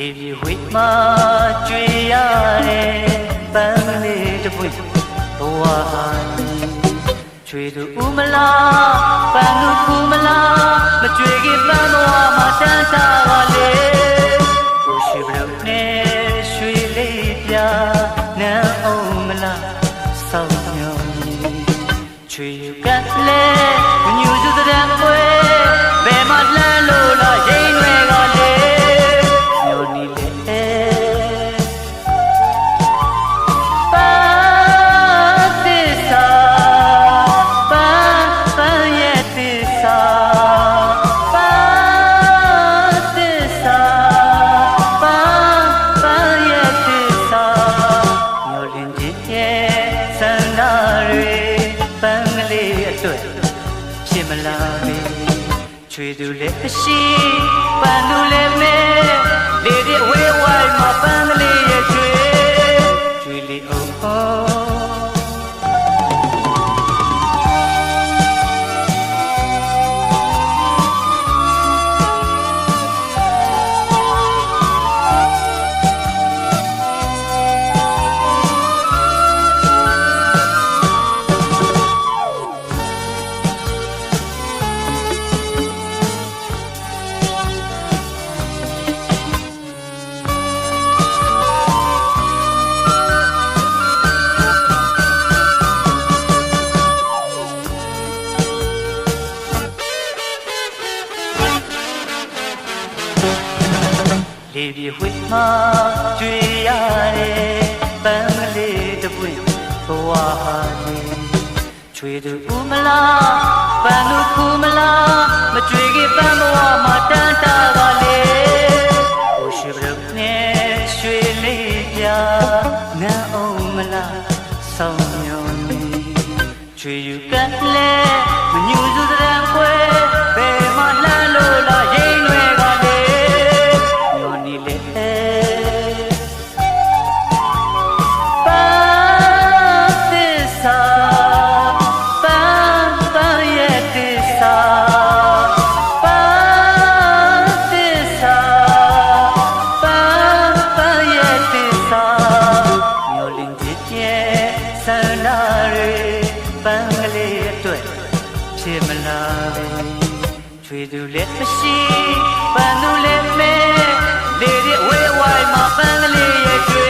လေပြေဝိမှကြွေရတဲ့ပန်းလေးတစ်ပွင့်ဘဝဟာချွေသူဦးမလားပန်းလူကူမလားမကြွေခင်ပန်းဘဝမှာတန်းတာပါလေကိုရှိဘလို့နဲ့ရွှေလေးပြနန်းအောင်မလားစောင်းညောင်းချွေယူကလဲမညူစု ဖြစ်မလာမေချွေသူလည်းမရှိပန်းသူလည်းမဲလေဒီဝေးဝို လေပြေဝိမှကြွေရတဲ့ပန်းကလေးတစ်ပွင့်ဘဝဟာနေချွေသူဦးမလားပန်းလူကူမလားမကြွေခင်ပန်းဘဝမှာတန်းတာပါလေဟိုရှိဘရုနဲ့ရွှေလေးပြနန်းအောင်မလားဆောင်းညောင်းနေချွေယူကလဲမညူစုတဲ့ ဆန္ဒတွေပန်းကလေးအတွက်ဖြစ်မလာပဲချွေသူလည်းမရှိပန်းသူလည်းမဲလေဒီဝေးဝိုင်းမှာပန်းကလေးရဲ့ကျွေးကျွေးလီအောင်